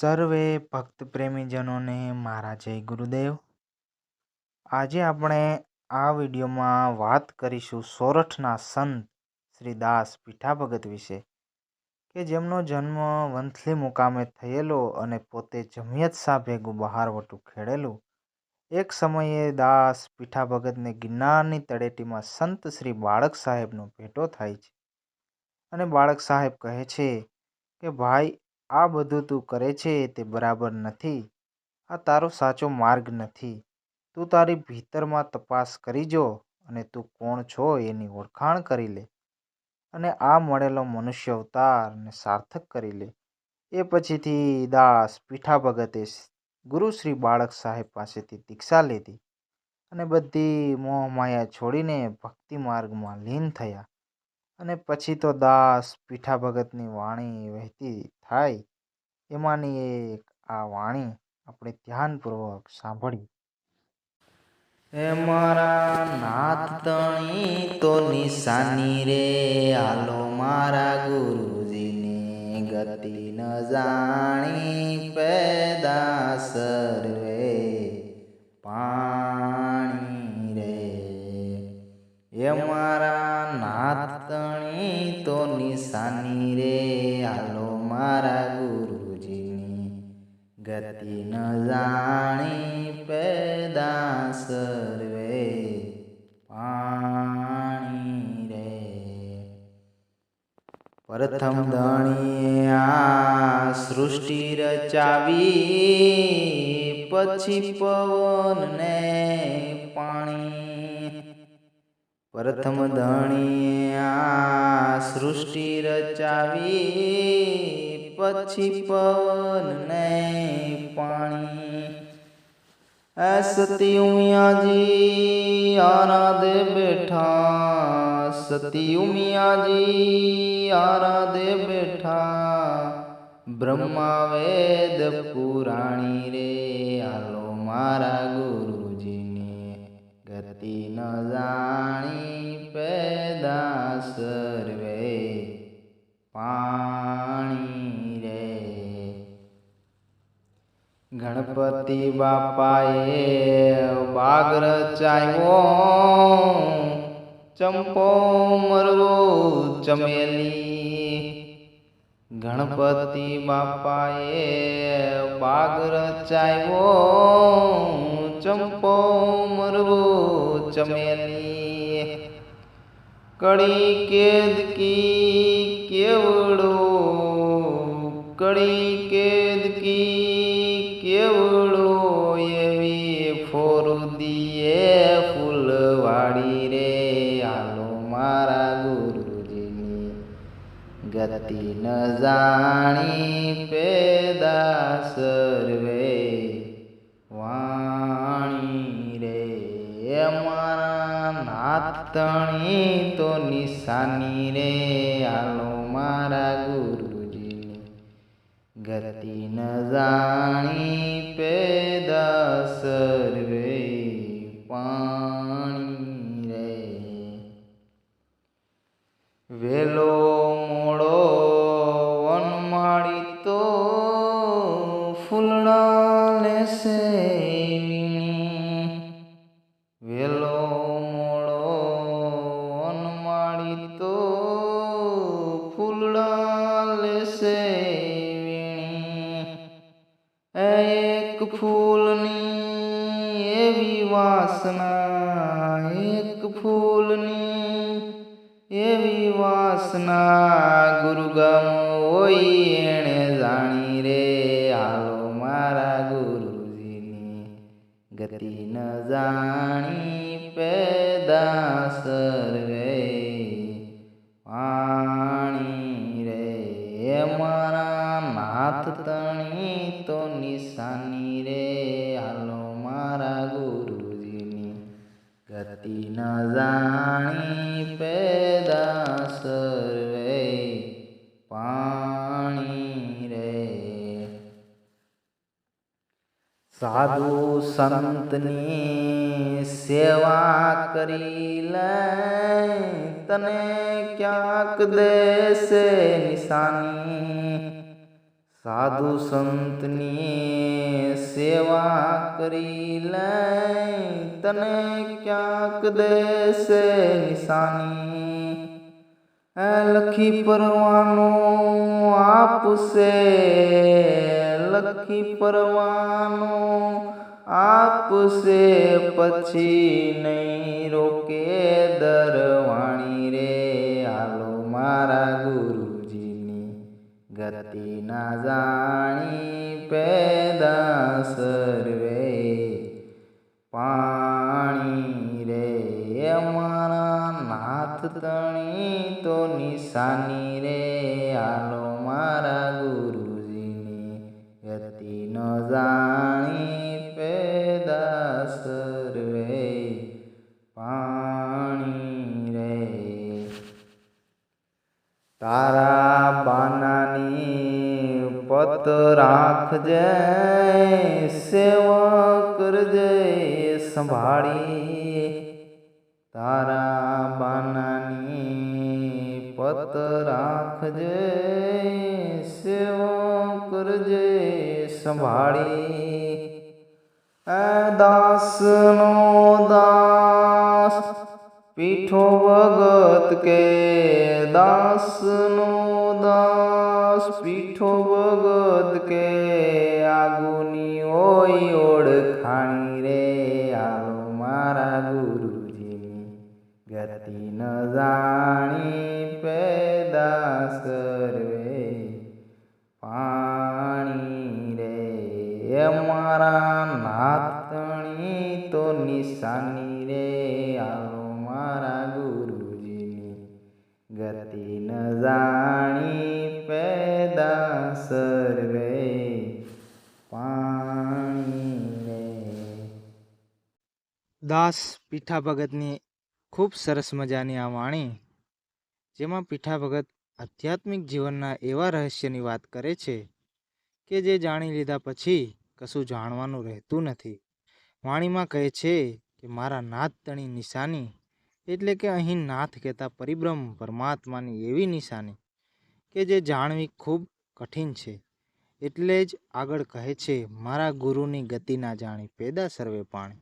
સર્વે ભક્ત પ્રેમીજનોને મારા જય ગુરુદેવ. આજે આપણે આ વિડીયોમાં વાત કરીશું સોરઠના સંત શ્રી દાસ પીઠા ભગત વિશે, કે જેમનો જન્મ વંથલી મુકામે થયેલો અને પોતે જમિયત શાહ ભેગું બહારવટું ખેડેલું. એક સમયે દાસ પીઠા ભગતને ગિરનારની તળેટીમાં સંત શ્રી બાળક સાહેબનો ભેટો થાય છે. અને બાળક સાહેબ કહે છે કે, ભાઈ આ બધું તું કરે છે તે બરાબર નથી. આ તારો સાચો માર્ગ નથી. તું તારી ભીતરમાં તપાસ કરી જો અને તું કોણ છો એની ઓળખાણ કરી લે. અને આ મળેલો મનુષ્ય અવતારને સાર્થક કરી લે. એ પછીથી દાસ પીઠા ભગતે ગુરુ શ્રી બાળક સાહેબ પાસેથી દીક્ષા લીધી. અને બધી મોહમાયા છોડીને ભક્તિ માર્ગમાં લીન થયા. અને પછી તો દાસ, પીઠા ભગતની વાણી વહેતી થાય. એમાંની એક આ વાણી આપણે ધ્યાનપૂર્વક સાંભળી હે મારા નાથ તણી તો નિશાની રે. હાલો મારા ગુરુજીને ગતિ ન જાણી પેદા સર્વે પાણી ગતિ ન જાણી પેદા સર્વે, પાણી રે. પ્રથમ ધણીએ આ સૃષ્ટિ રચાવી, પછી પવન ને પાણી. પ્રથમ ધણીએ આ સૃષ્ટિ રચાવી પછી પવન નહીં પાણી. સતી ઉમિયાજી આરાધે બેઠા. સતી ઉમિયાજી આરાધે બેઠા. બ્રહ્મા વેદ પુરાણી રે આલો મારા ગુરુજીને ગતિ ન જાણી પેદા સર્વે. પાણી ગણપતિ બાપાએ બાગ રચાયો ચંપો મરવો ચમેલી. ગણપતિ બાપાએ બાગ રચાયો ચંપો મરવો ચમેલી. કડી કેદકી કેવડો, કડી ગતિ ન જાણી પેદા સર્વે. વાણી રે અમારા નાતણી તો નિશાની રે. આલો મારા ગુરુજીની. ગતિ ન જાણી પેદા સર્વે. પાણી રે. વેલો ફૂલડા વેલો મોડો અનમાળી તો ફૂલડા લેશે એક ફૂલની એવી વાસના, એક ફૂલની એવી વાસના, ગુરુગમ હોય એણે જાણી ગતિ ન જાણી પેદા સંતની સેવા કરી લે, તને ક્યાંક દેશે નિશાની. સાધુ સંતની સેવા કરી લે, તને ક્યાંક દેશે નિશાની. લખી પરવાનો આપશે, લખી પરવાનો આપશે પછી નહીં રોકે દરવાણી રે. હાલો મારા ગુરુજીની ગતિ ના જાણી પેદા સર્વે. પાણી રે અમારા નાથ તણી તો નિશાની રે. હાલો મારા ગુરુજીની પત રાખજે સેવા કરજે સંભાળી તારા બાનાની પત રાખજે સેવા કરજે સંભાળી એ દાસનો દાસ પીઠો ભગત કે દાસનો દાસ પીઠો ભગત કે આગુની હોય ઓળખાણી રે. આલો મારા ગુરુજીની ગતિ ન જાણી પેદા સર્વે. પાણી રે મારા નાથણી તો નિશાની રે. આલો મારા ગુરુજીની ગતિ ન જાણી પેદા સર્વે પાણી દાસ પીઠા ભગતની ખૂબ સરસ મજાની આ વાણી, જેમાં પીઠા ભગત આધ્યાત્મિક જીવનના એવા રહસ્યની વાત કરે છે કે જે જાણી લીધા પછી કશું જાણવાનું રહેતું નથી. વાણીમાં કહે છે કે, મારા નાથ તણી નિશાની એટલે કે અહીં નાથ કહેતા પરિબ્રહ્મ પરમાત્માની એવી નિશાની કે જે જાણવી ખૂબ કઠિન છે. એટલે જ આગળ કહે છે, મારા ગુરુની ગતિ ના જાણી પેદા સર્વે પાણી.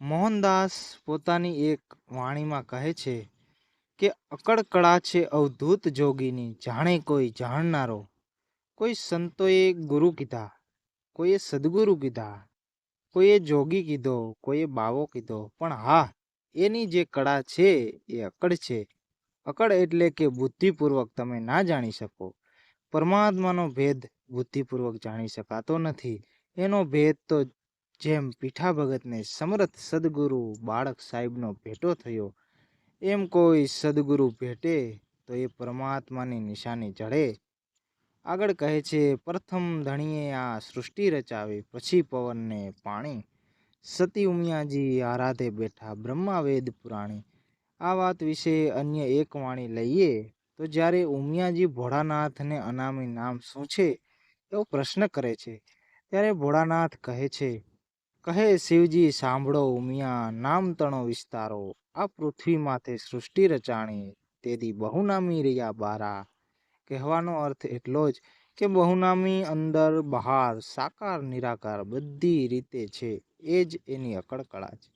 મોહનદાસ પોતાની એક વાણીમાં કહે છે કે અકળકળા છે અવધૂત જોગીની, જાણે કોઈ જાણનારો. કોઈ સંતોએ ગુરુ કીધા, કોઈએ સદગુરુ કીધા, કોઈએ જોગી કીધો, કોઈએ બાવો કીધો. પણ હા એની જે કળા છે એ અકળ છે. અકળ એટલે કે બુદ્ધિપૂર્વક તમે ના જાણી શકો. પરમાત્માનો ભેદ બુદ્ધિપૂર્વક જાણી શકાતો નથી. એનો ભેદ તો જેમ પીઠા ભગતને સમર્થ સદગુરુ બાળક સાહેબનો ભેટો થયો, એમ કોઈ સદગુરુ ભેટે તો એ પરમાત્માની નિશાની જડે. આગળ કહે છે, પ્રથમ ધણીએ આ સૃષ્ટિ રચાવી, પછી પવનને પાણી. સતી ઉમિયાજી આરાધે બેઠા બ્રહ્માવેદ પુરાણી. આ વાત વિશે અન્ય એક વાણી લઈએ તો જ્યારે ઉમિયાજી ભોળાનાથને અનામી નામ શું છે એવો પ્રશ્ન કરે છે. ત્યારે ભોળાનાથ કહે છે, કહે શિવજી, સાંભળો ઉમિયા, નામ તણો વિસ્તારો. આ પૃથ્વી માથે સૃષ્ટિ રચાણી. તેથી બહુનામી રહ્યા બારા. કહેવાનો અર્થ એટલો જ કે બહુનામી અંદર બહાર, સાકાર, નિરાકાર બધી રીતે છે. એ જ એની અકળ કળા છે.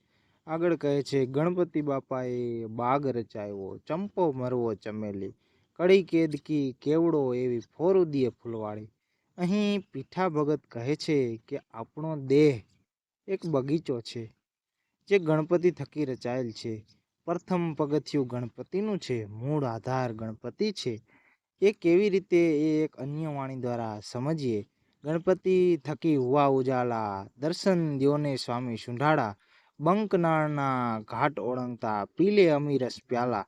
આગળ કહે છે, ગણપતિ બાપાએ બાગ રચાયો, ચંપો મરવો ચમેલી કડી કેદકી કેવડો એવી ફોરુદીએ ફૂલવાળી. અહીં પીઠા ભગત કહે છે કે, આપણો દેહ એક બગીચો છે, જે ગણપતિ થકી રચાયેલ છે. પ્રથમ પગથિયું ગણપતિનું છે, મૂળ આધાર ગણપતિ છે. એ કેવી રીતે એ એક અન્ય વાણી દ્વારા સમજીએ ગણપતિ થકી હુવા ઉજાલા, દર્શન દ્યોને સ્વામી સુંઢાળા બંકનાળના ઘાટ ઓળંગતા, પીલે અમીરસ પ્યાલા.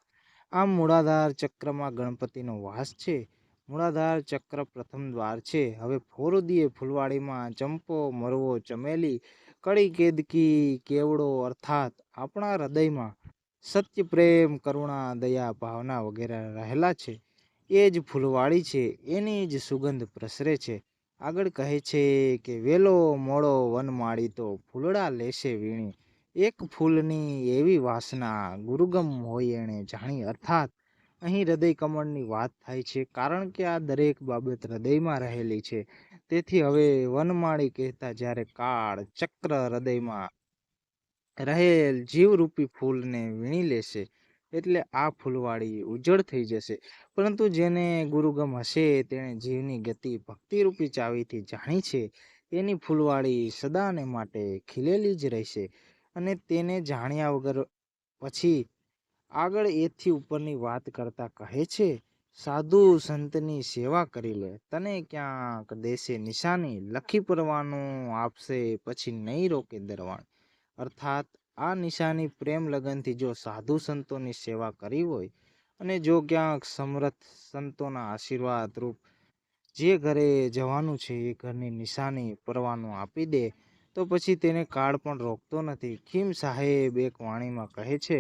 આમ મૂળાધાર ચક્રમાં ગણપતિનો વાસ છે. મૂળાધાર ચક્ર પ્રથમ દ્વાર છે. હવે ફોરુદીએ ફૂલવાડીમાં ચંપો, મરવો, ચમેલી કડી કેદકી, કેવડો અર્થાત આપણા હૃદયમાં સત્ય, પ્રેમ, કરુણા, દયા, ભાવના વગેરે રહેલા છે. એ જ ફૂલવાડી છે. એની જ સુગંધ પ્રસરે છે. આગળ કહે છે કે, વેલો મોડો વનમાળી તો ફૂલડા લેશે વીણી. એક ફૂલની એવી વાસના ગુરુગમ હોય એણે જાણી. અર્થાત, અહીં હૃદય કમળની વાત થાય છે, કારણ કે આ દરેક બાબત હૃદયમાં રહેલી છે. તેથી હવે વનમાળી કહેતા જ્યારે કાળ ચક્ર હૃદયમાં રહેલ જીવરૂપી ફૂલને વીણી લેશે એટલે આ ફૂલવાળી ઉજ્જળ થઈ જશે. પરંતુ જેને ગુરુગમ હશે, તેણે જીવની ગતિ ભક્તિરૂપી ચાવીથી જાણી છે, તેની ફૂલવાળી સદાને માટે ખીલેલી જ રહેશે અને તેને જાણ્યા વગર પછી આગળ એથી ઉપરની વાત કરતા કહે છે, સાધુ સંતની સેવા કરી લે, તને ક્યાંક દેશે નિશાની, લખી પરવાનું આપશે, પછી નહીં રોકે દરવાણ. અર્થાત આ નિશાની પ્રેમ લગનથી જો સાધુ સંતોની સેવા કરી હોય અને જો ક્યાંક સમર્થ સંતોના આશીર્વાદ રૂપ જે ઘરે જવાનું છે એ ઘરની નિશાની પરવાનું આપી દે, તો પછી તેને કાળ પણ રોકતો નથી. ખીમ સાહેબ એક વાણીમાં કહે છે,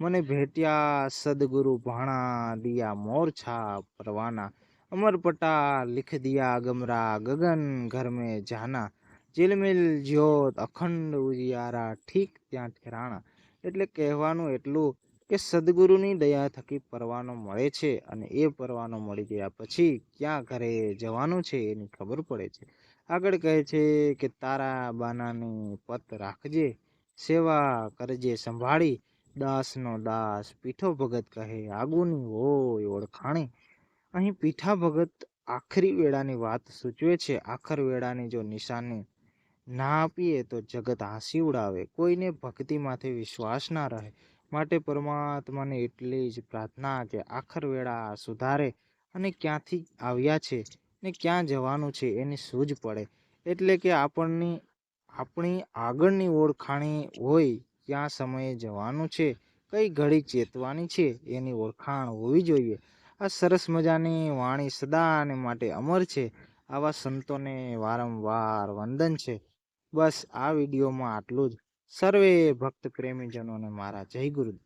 મને ભેટ્યા સદગુરુ ભાણા દિયા મોરછા પરવાના. અમરપટા લિખ દિયા ગમરા ગગન ઘર મેં જાના. ઝિલમિલ જ્યોત અખંડ ઉજિયારા, ઠીક ત્યાં ઠેરાણા એટલે કહેવાનું એટલું કે સદગુરુની દયા થકી પરવાનો મળે છે અને એ પરવાનો મળી ગયા પછી ક્યાં ઘરે જવાનું છે એની ખબર પડે છે. આગળ કહે છે કે તારા બાનાની પત રાખજે, સેવા કરજે સંભાળી, દાસનો દાસ પીઠો ભગત કહે, આગુની હોય ઓળખાણી. અહીં પીઠા ભગત આખરી વેળાની વાત સૂચવે છે. આખર વેળાની જો નિશાની ના આપીએ તો જગત હાંસી ઉડાવે. કોઈને ભક્તિ માથે વિશ્વાસ ના રહે. માટે પરમાત્માને એટલી જ પ્રાર્થના કે આખર વેળા સુધારે અને ક્યાંથી આવ્યા છે ને ક્યાં જવાનું છે એની સૂઝ પડે. એટલે કે આપણની, આપણી આગળની ઓળખાણી હોય ક્યાં સમયે જવાનું છે, કઈ ઘડી ચેતવાની છે એની ઓળખાણ હોવી જોઈએ. આ સરસ મજાની વાણી સદાને માટે અમર છે. આવા સંતોને વારંવાર વંદન છે. બસ આ વિડીયોમાં આટલું જ. સર્વે ભક્ત પ્રેમીજનોને મારા જય ગુરુદેવ.